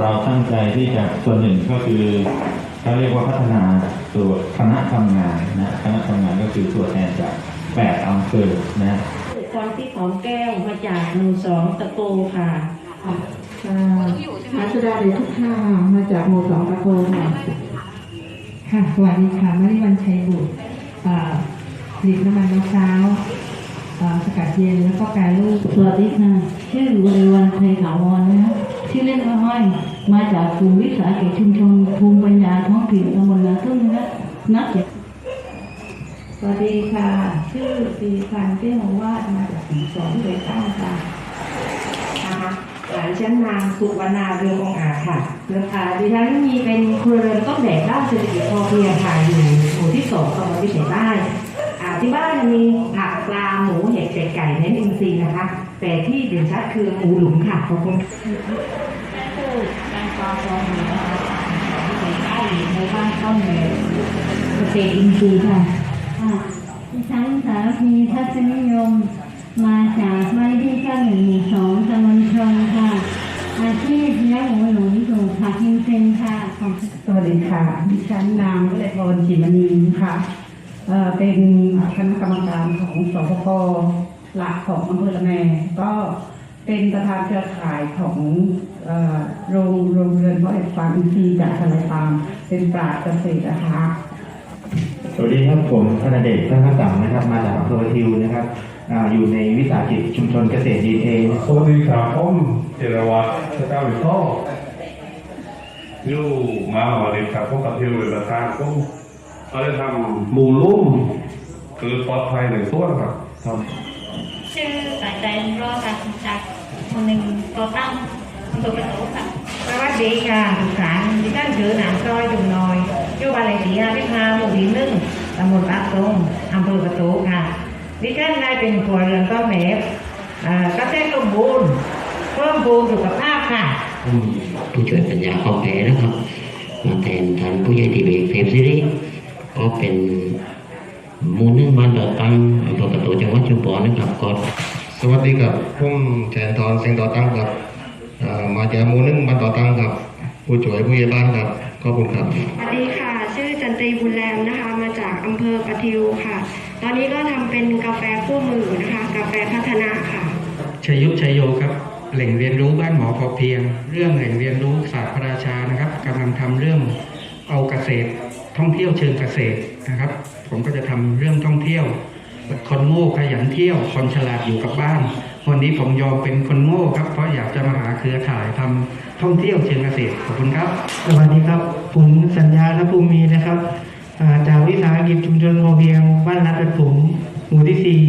เราตั้งใจที่จะส่วนหนึ่งก็คือเขาเรียกว่าพัฒนาตัวคณะทำงานนะคณะทำงานก็คือตัวแทนจากแปดอำเภอนะตอนที่ของแก้วมาจากหมู่สองตะโกค่ะค่ะอาสุดาเดียทุกท่ามาจากหมู่สองตะโกค่ะค่ะสวัสดีค่ะมาริวันชัยบุตรอ่าผลิตน้ำมันมะพร้าวอ่าสกัดเย็นแล้วก็แปรรูปสวัสดีค่ะชื่อบริวันไทยถาวรนะคะ ชื่อเล่นว่าห้อย มาจากกลุ่มวิสาหกิจชุมชนภูมิปัญญาท้องถิ่นตำบลนาทุ่งนะคะนักเจ็ดสวัสดีค่ะ ชื่อปีพันธ์เปี้ยววาดมาจากหมู่สองเลยตั้งค่ะนะคะหลานชั้นนางสุวรรณาเรืององอาจค่ะเรืองอาดิฉันมีเป็นครัวเรือนต้นแบบด้านเศรษฐกิจพอเพียงค่ะอยู่หมู่ที่สองตำบลวิเศษใต้อ่าที่บ้านมีผักปลาหมูเห็ดเป็ดไก่เน้นอินทรีย์นะคะ แต่ที่เด่นชัดคือหมูหลุมค่ะขอบคุณเกษตรอินทรีย์ค่ะดิฉันสารพีทัศนิยม มาจากบ้านที่เก้าหนึ่งหมู่สองตำบลชงค่ะ อาชีพเลี้ยงหมูหลุมปลูกผักอินทรีย์ค่ะสวัสดีค่ะ ดิฉันนางวิไลพรจิมณีค่ะเป็นคณะกรรมการของสปก หลักของอำเภอละแมก็เป็นประธานเครือข่ายของเอ่อโรงโรงเรือนเพาะเห็ดฟาร์มอินทรีย์จากทะเลฟาร์มเป็นปราชญ์เกษตรนะคะสวัสดีครับผมธนเดชท่านข้สังนะครับ มาจากอำเภอทิวนะครับอาอยู่ในวิสาหกิจชุมชนเกษตรดีเอสวัสดีครับผมเจรวัตรสกาวิโต้อยู่มาหอดีครับพวกกับทิวเป็นประธานผมเขาจะทำหมูลุ่มคือปลอดภัยในส่วนครับครับชื่อ สายใจรอดค่ะจากคนหนึ่งก่อตั้งอำเภอประตูค่ะสวัสดีค่ะทุกท่านดิฉันชื่อนางซอยจุงน้อยอยู่บ้านเลขที่ห้าที่ห้าหมู่ที่หนึ่งตำบลปากตงอำเภอประตูค่ะดิฉันได้เป็นครัวเรือนต้นแบบอ่าเกษตรสมบูรณ์เพิ่มพูนสุขภาพค่ะผู้ช่วยปัญญาของแท้นะครับมาแทนท่านผู้ใหญ่ทีวีเฟมซีรีส์ก็เป็นมูลนึ่งบ้านเดอตังอำเภอประตูจังหวัดชุมพรนะครับก็ สวัสดีครับผมแทนทรเสียงต่อตั้งครับอ่ามาจากหมู่หนึงบ้านต่อตั้งครับ ผู้ช่วยผู้ใหญ่บ้านครับขอบคุณครับสวัสดีค่ะ ชื่อจันตรีบุญแรมนะคะ มาจากอำเภอปะทิวค่ะ ตอนนี้ก็ทำเป็นกาแฟคู่มือนะคะ กาแฟพัฒนาค่ะชัยยุชัยโยครับแหล่งเรียนรู้บ้านหมอพอเพียง เรื่องแหล่งเรียนรู้ศาสตร์พระราชานะครับกำลังทำเรื่องเอาเกษตรท่องเที่ยวเชิงเกษตรนะครับ ผมก็จะทำเรื่องท่องเที่ยว คนโง่ขยันเที่ยว คนฉลาดอยู่กับบ้าน วันนี้ผมยอมเป็นคนโง่ครับ เพราะอยากจะมาหาเครือข่ายทำท่องเที่ยวเชิงเกษตร ขอบคุณครับ สวัสดีครับ ผมสัญญาณภูมินะครับอ่าจากวิสาหกิจชุมชนพอเพียง บ้านรัดเป็ดผม หมู่ที่สี่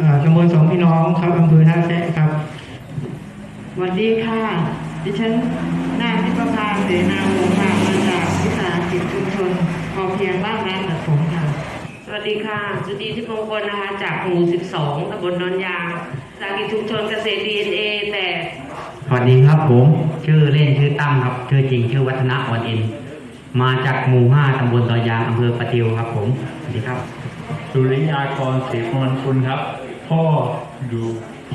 อ่าตำบลสองพี่น้องครับอำเภอท่าแซะครับสวัสดีค่ะ ดิฉันนางทิพพาเสนาวงศ์ค่ะมาจากวิสาหกิจชุมชนพอเพียงบ้านร้านตัดผมค่ะส วัสดีค่ะสุดีทิพย์มงคลนะคะ จากหมู่ 12ตำบลดอนยางวิสาหกิจชุมชนเกษตร DNA แต่ สวัสดีครับผม ชื่อเล่นชื่อตั้มครับ ชื่อจริงชื่อวัฒนะอ่อนอิน มาจากหมู่ห้าตำบลตอยางอำเภอปะทิวครับ ผม สวัสดีครับ สุริยากรศรีพรคุณครับ พ่อดู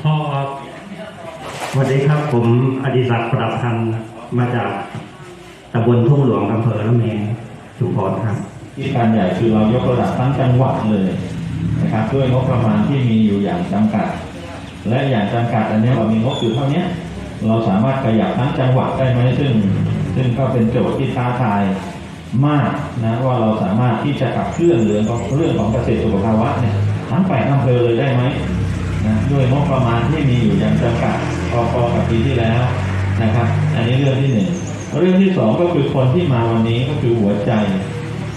พ่อครับสวัสดีครับ ผมอดิศักดิ์ประดับพันธ์มาจากตำบลทุ่งหลวงอำเภอละเมงชุมพรครับ ที่การใหญ่คือเรายกระดับทั้งจังหวัดเลยนะครับด้วยงบประมาณที่มีอยู่อย่างจำกัด และอย่างจำกัดอันนี้เรามีงบอยู่เท่านี้เราสามารถขยับทั้งจังหวัดได้ไหมซึ่ง ซึ่งก็เป็นโจทย์ที่ท้าทายมากนะว่าเราสามารถที่จะขับเคลื่อนเรื่องของเรื่องของเกษตรสุขภาวะเนี่ยทั้งแปดอำเภอเลยได้ไหมนะด้วยงบประมาณที่มีอยู่อย่างจำกัดพอๆกับปีที่แล้วนะครับ อันนี้เรื่องที่หนึ่งเรื่องที่สองก็คือคนที่มาวันนี้ก็คือหัวใจ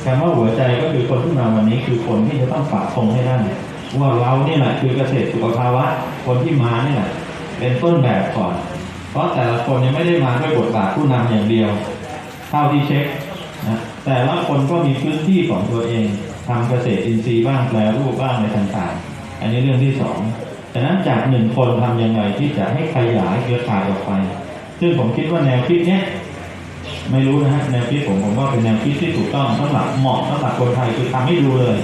คำว่าหัวใจก็คือคนที่มาวันนี้คือคนที่จะต้องปักธงให้ได้ว่าเราเนี่ยแหละคือเกษตรสุขภาวะ คนที่มาเนี่ยแหละเป็นต้นแบบก่อน เพราะแต่ละคนยังไม่ได้มาด้วยบทบาทผู้นำอย่างเดียว เท่าที่เช็คนะแต่ละคนก็มีพื้นที่ของตัวเองทำเกษตรอินทรีย์บ้างแปลรูปบ้างในต่างๆ อันนี้เรื่องที่สองฉะนั้นจากหนึ่งคนทำยังไงที่จะให้ขยายเครือข่ายออกไป ซึ่งผมคิดว่าแนวคิดเนี้ย ไม่รู้นะฮะแนวคิดผมผมว่าเป็นแนวคิดที่ถูกต้องสำหรับเหมาะสำหรับคนไทยคือทำให้ดูเลย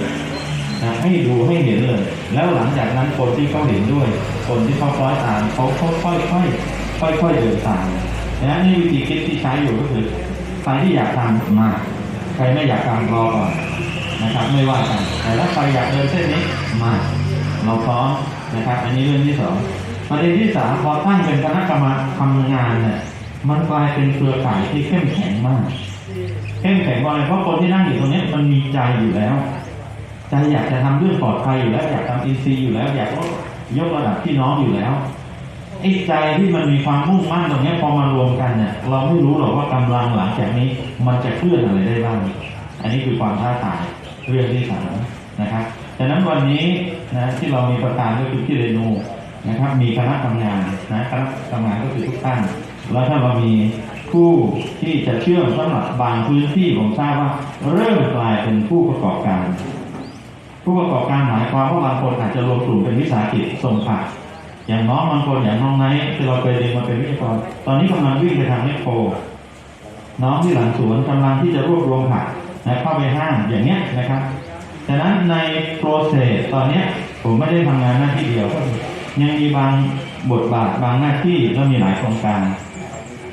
นะให้ดูให้เห็นเลย แล้วหลังจากนั้นคนที่เขาเห็นด้วย คนที่เขาคล้อยตามเขาค่อยๆค่อยๆค่อยๆเดินตามนั้นนี่วิธีคิดที่ใช้อยู่ก็คือใครที่อยากทำมาใครไม่อยากทำรอก่อนนะครับ ไม่ว่ากันแต่ถ้าใครอยากเดินเส้นนี้มาเราพร้อมนะครับ อันนี้เรื่องที่สองประเด็นที่สามพอตั้งเป็นคณะกรรมการทำงานเนี่ย มันกลายเป็นเครือข่ายที่เข้มแข็งมาก เข้มแข็งเพราะอะไรเพราะคนที่นั่งอยู่ตรงนี้มันมีใจอยู่แล้ว ใจอยากจะทำเรื่องปลอดภัยอยู่แล้ว อยากทำอินซีอยู่แล้ว อยากยกระดับพี่น้องอยู่แล้วไอ้ใจที่มันมีความมุ่งมั่นตรงเนี้ยพอมารวมกันเนี่ยเราไม่รู้หรอกว่ากำลังหลังจากนี้ มันจะเคลื่อนอะไรได้บ้างอันนี้คือความท้าทายเรื่องที่สามนะครับดังนั้นวันนี้นะที่เรามีประธานก็คือที่เรนูนะครับ มีคณะทำงานนะคณะทำงานก็คือทุกท่าน แล้วถ้าเรามีผู้ที่จะเชื่อมสำหรับบางพื้นที่ผมทราบว่า เริ่มกลายเป็นผู้ประกอบการ ผู้ประกอบการหมายความว่าบางคนอาจจะรวมกลุ่มเป็นวิสาหกิจส่งผักอย่างน้องบางคนอย่างน้องไนท์ที่เราเคยเรียนมาเป็นวิทยากรตอนนี้กำลังวิ่งไปทางแมคโครน้องที่หลังสวนกำลังที่จะรวบรวมผักนะเข้าไปห้างอย่างเนี้ยนะครับฉะนั้นในโปรเซสตอนเนี้ยผมไม่ได้ทำงานหน้าที่เดียวก็ยังมีบางบทบาทบางหน้าที่แล้วมีหลายโครงการ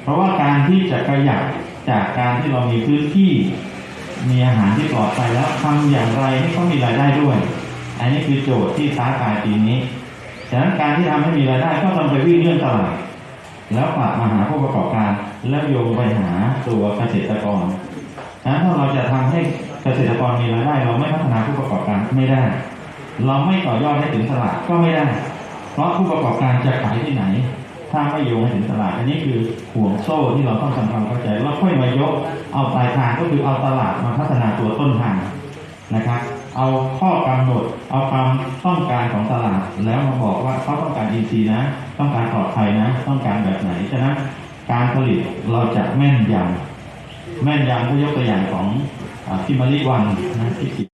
ราะว่าการที่จะขยับจากการที่เรามีพื้นที่มีอาหารที่ปลอดภัยแล้วทำอย่างไรให้เขามีรายได้ด้วย อันนี้คือโจทย์ที่ท้าทายปีนี้ฉะนั้นการที่ทำให้มีรายได้ก็ต้องไปวิ่งเรื่องตลาดแล้วกลับมาหาผู้ประกอบการแล้วโยงไปหาตัวเกษตรกรฉะนั้นถ้าเราจะทำให้เกษตรกรมีรายได้ เราไม่พัฒนาผู้ประกอบการไม่ได้ เราไม่ต่อยอดให้ถึงตลาดก็ไม่ได้ เพราะผู้ประกอบการจะขายที่ไหน ถ้าไม่โยงให้ถึงตลาด อันนี้คือห่วงโซ่ที่เราต้องทำความเข้าใจแล้วค่อยมายก เอาปลายทางก็คือเอาตลาดมาพัฒนาตัวต้นทางนะครับ เอาข้อกำหนด เอาความต้องการของตลาด แล้วมาบอกว่าเขาต้องการอินทรีย์นะ ต้องการปลอดภัยนะ ต้องการแบบไหนฉะนั้นการผลิตเราจะแม่นยำแม่นยำก็ยกตัวอย่างของพิมารีวันนะที่